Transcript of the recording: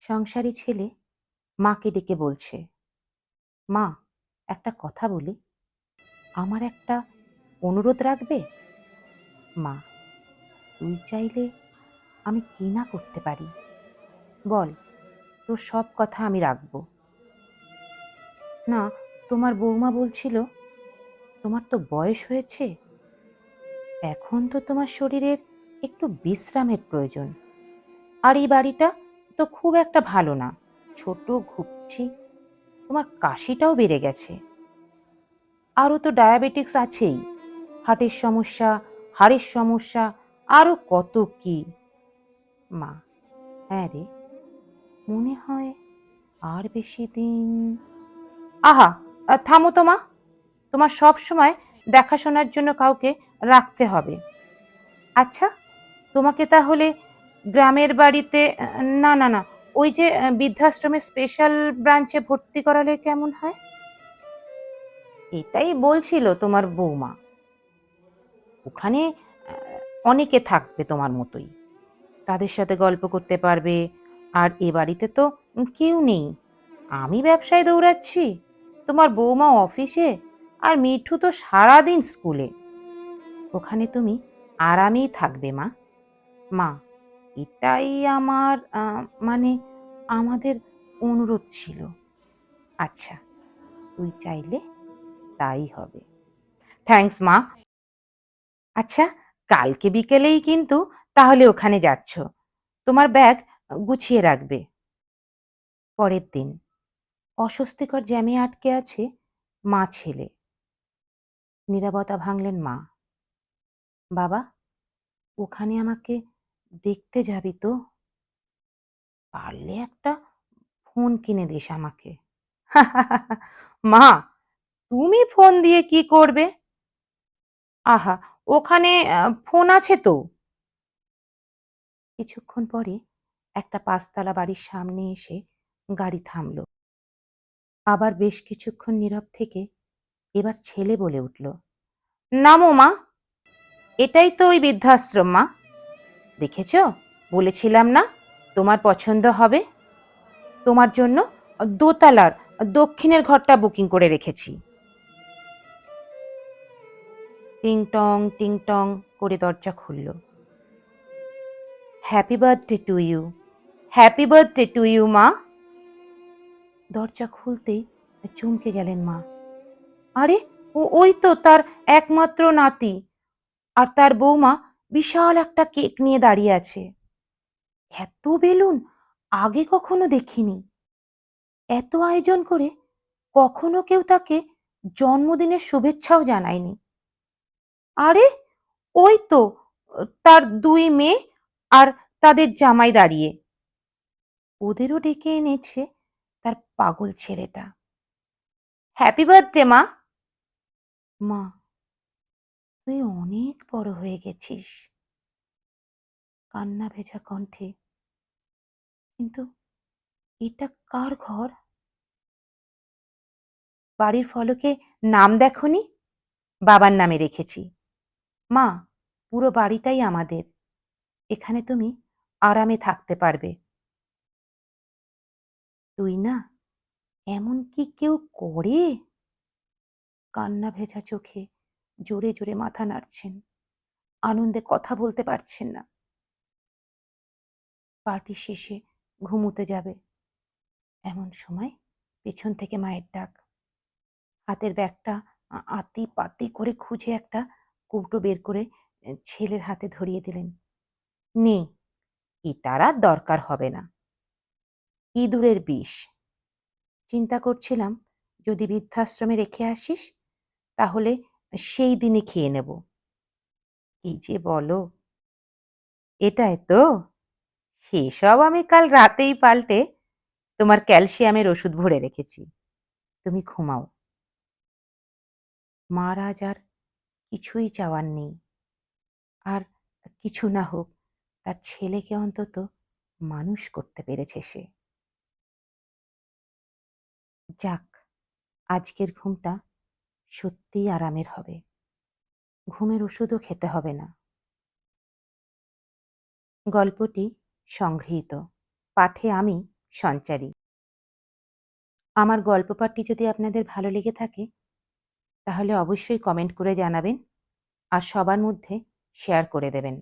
সংসারী ছেলে মাকে ডেকে বলছে, মা, একটা কথা বলি। আমার একটা অনুরোধ রাখবে? মা, তুই চাইলে আমি কি না করতে পারি? বল, তোর সব কথা আমি রাখব। না, তোমার বৌমা বলছিল, তোমার তো বয়স হয়েছে। এখন তো তোমার শরীরের একটু বিশ্রামের প্রয়োজন। আর এই বাড়িটা তো খুব একটা ভালো না। ছোট ঘুপছি তোমার কাশিটাও বেড়ে গেছে। আরও তো ডায়াবেটিক্স আছেই। হার্টের সমস্যা, হাড়ের সমস্যা, আরও কত কি। মা হ্যাঁ রে। মনে হয় আর বেশি দিন। আহা থামো তো মা। তোমার সব সময় দেখাশোনার জন্য কাউকে রাখতে হবে। আচ্ছা তোমাকে তাহলে গ্রামের বাড়িতে, না না না। ওই যে বৃদ্ধাশ্রমে স্পেশাল ব্রাঞ্চে ভর্তি করালে কেমন হয়? এটাই বলছিল তোমার বৌমা। ওখানে অনেকে থাকবে তোমার মতোই। তাদের সাথে গল্প করতে পারবে। আর এ বাড়িতে তো কেউ নেই। আমি ব্যবসায় দৌড়াচ্ছি। তোমার বৌমা অফিসে আর মিঠু তো সারাদিন স্কুলে। ওখানে তুমি আরামেই থাকবে, মা। মা এটাই আমার মানে আমাদের অনুরোধ ছিল। আচ্ছা তুই চাইলে তাই হবে। থ্যাঙ্কস মা। আচ্ছা কালকে বিকেলেই কিন্তু তাহলে ওখানে যাচ্ছ। তোমার ব্যাগ গুছিয়ে রাখবে। পরের দিন। অস্বস্তিকর জ্যামে আটকে আছে মা ছেলে। নিরাপত্তা ভাঙলেন মা। বাবা, ওখানে আমাকে দেখতে যাবি তো? পারলে একটা ফোন কিনে দিস আমাকে। মা, তুমি ফোন দিয়ে কি করবে? আহা, ওখানে ফোন আছে তো? কিছুক্ষণ পরে একটা পাঁচতলা বাড়ির সামনে এসে গাড়ি থামলো। আবার বেশ কিছুক্ষণ নীরব থেকে এবার ছেলে বলে উঠল, নামো মা, এটাই তো ওই বৃদ্ধাশ্রম মা। দেখেছ? বলেছিলাম না, তোমার পছন্দ হবে। তোমার জন্য দোতলার, দক্ষিণের ঘরটা বুকিং করে রেখেছি। টিং টং টিং টং করে দরজা খুলল। Happy birthday to you happy birthday to you মা। দরজা খুলতেই চমকে গেলেন মা। আরে, ও, ওই তো তার একমাত্র নাতি। আর তার বৌমা বিশাল একটা কেক নিয়ে দাঁড়িয়ে আছে। এত বেলুন আগে কখনো দেখিনি। এত আয়োজন করে কখনো কেউ তাকে জন্মদিনের শুভেচ্ছাও জানায়নি। আরে, ওই তো, তার দুই মেয়ে আর তাদের জামাই দাঁড়িয়ে। ওদেরও ডেকে এনেছে তার পাগল ছেলেটা। হ্যাপি বার্থডে মা। মা তুই অনেক বড় হয়ে গেছিস। কান্না ভেজা কণ্ঠে। কিন্তু এটা কার ঘর? বাড়ির ফলকে নাম দেখনি? বাবার নামে রেখেছি। মা, পুরো বাড়িটাই আমাদের। এখানে তুমি আরামে থাকতে পারবে। তুই না এমন কি কেউ করে? কান্না ভেজা চোখে। জোরে জোরে মাথা নাড়ছেন। আনন্দে কথা বলতে পারছেন না। পার্টি শেষে ঘুমুতে যাবে। এমন সময় পেছন থেকে মায়ের ডাক। হাতের ব্যাগটা আতি পাতি করে খুঁজে একটা কৌটো বের করে ছেলের হাতে ধরিয়ে দিলেন। নে এটার আর দরকার হবে না। ইঁদুরের বিষ। চিন্তা করছিলাম, যদি বৃদ্ধাশ্রমে রেখে আসিস, তাহলে সেই দিনে খেয়ে নেব। কি যে বলো। এটাই তো। সেসব আমি কাল রাতেই পাল্টে তোমার ক্যালসিয়ামের ওষুধ ভরে রেখেছি। তুমি ঘুমাও। মহারাজ, আর কিছুই চাওয়ার নেই। আর কিছু না হোক, তার ছেলেকে অন্তত মানুষ করতে পেরেছে সে। যাক, আজকের ঘুমটা সত্যিই আরামের হবে। ঘুমের ওষুধও খেতে হবে না। গল্পটি সংগৃহীত। পাঠে আমি সঞ্চারী। আমার গল্প পাঠটি যদি আপনাদের ভালো লেগে থাকে, তাহলে অবশ্যই কমেন্ট করে জানাবেন আর সবার মধ্যে শেয়ার করে দেবেন।